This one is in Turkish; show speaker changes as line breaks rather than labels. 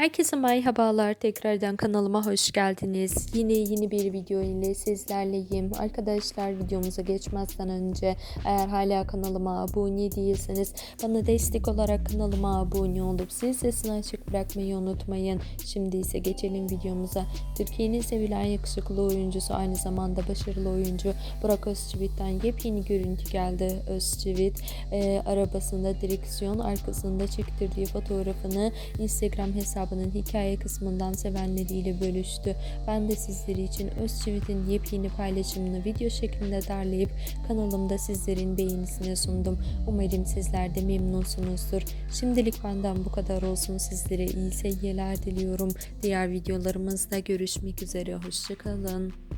Herkese merhabalar. Tekrardan kanalıma hoş geldiniz. Yine yeni bir video ile sizlerleyim. Arkadaşlar videomuza geçmezden önce eğer hala kanalıma abone değilseniz bana destek olarak kanalıma abone olup zil sesini açık bırakmayı unutmayın. Şimdi ise geçelim videomuza. Türkiye'nin sevilen yakışıklı oyuncusu aynı zamanda başarılı oyuncu Burak Özçivit'ten yepyeni görüntü geldi. Özçivit e, arabasında direksiyon arkasında çektirdiği fotoğrafını Instagram hesabının hikaye kısmından sevenleriyle bölüştü. Ben de sizleri için Özçivit'in yepyeni paylaşımını video şeklinde derleyip kanalımda sizlerin beğenisine sundum. Umarım sizler de memnunsunuzdur. Şimdilik benden bu kadar olsun. Sizlere iyi seyirler diliyorum. Diğer videolarımızda görüşmek üzere. Hoşçakalın.